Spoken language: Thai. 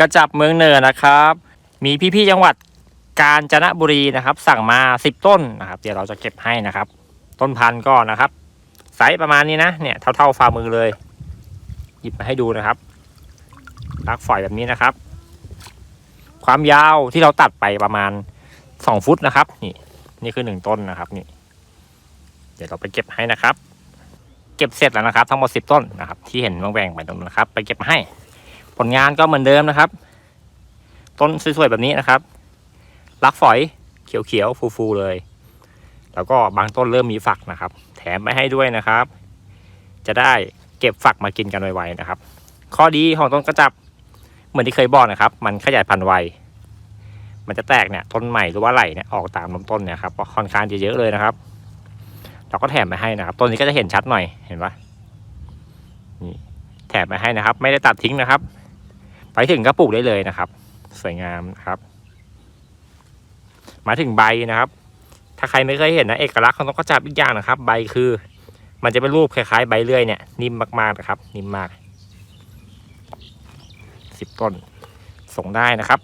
กระจับเมืองเนินนะครับ มีพี่ๆจังหวัดกาญจนบุรีนะครับ สั่งมาสิบต้นนะครับ เดี๋ยวเราจะเก็บให้นะครับ ต้นพันธุ์ก็นะครับไซส์ประมาณนี้นะเนี่ยเท่าๆฝ่ามือเลย หยิบมาให้ดูนะครับลักฝอยแบบนี้นะครับ ความยาวที่เราตัดไปประมาณสองฟุตนะครับ นี่ นี่คือหนึ่งต้นนะครับนี่ เดี๋ยวเราไปเก็บให้นะครับ เก็บเสร็จแล้วนะครับ ทั้งหมดสิบต้นนะครับ ที่เห็นแบ่งๆไปตรงนั้นนะครับ ไปเก็บมาให้ ผลงานก็เหมือนเดิมนะครับ ต้นสวยๆแบบนี้นะครับรักฝอยเขียวๆฟูๆเลย แล้วก็บางต้นเริ่มมีฝักนะครับ แถมไปให้ด้วยนะครับ จะได้เก็บฝักมากินกันไวๆนะครับ ข้อดีของต้นกระจับเหมือนที่เคยบอกนะครับ มันขยายพันธุ์ไว มันจะแตกเนี่ยต้นใหม่หรือว่าไหลเนี่ยออกตามลำต้นเนี่ยครับค่อนข้างจะเยอะเลยนะครับ เราก็แถมไปให้นะครับต้นนี้ก็จะเห็นชัดหน่อยเห็นปะนี่แถมไปให้นะครับ ไม่ได้ตัดทิ้งนะครับ ไปถึงก็ปลูกได้เลยนะครับ สวยงามนะครับ มาถึงใบนะครับ ถ้าใครไม่เคยเห็นนะเอกลักษณ์ของต้นกระจับอีกอย่างนะครับ ใบคือ มันจะเป็นรูปคล้ายๆ ใบเลื่อยเนี่ยนิ่มมากๆนะครับ นิ่มมากสิบต้นส่งได้นะครับ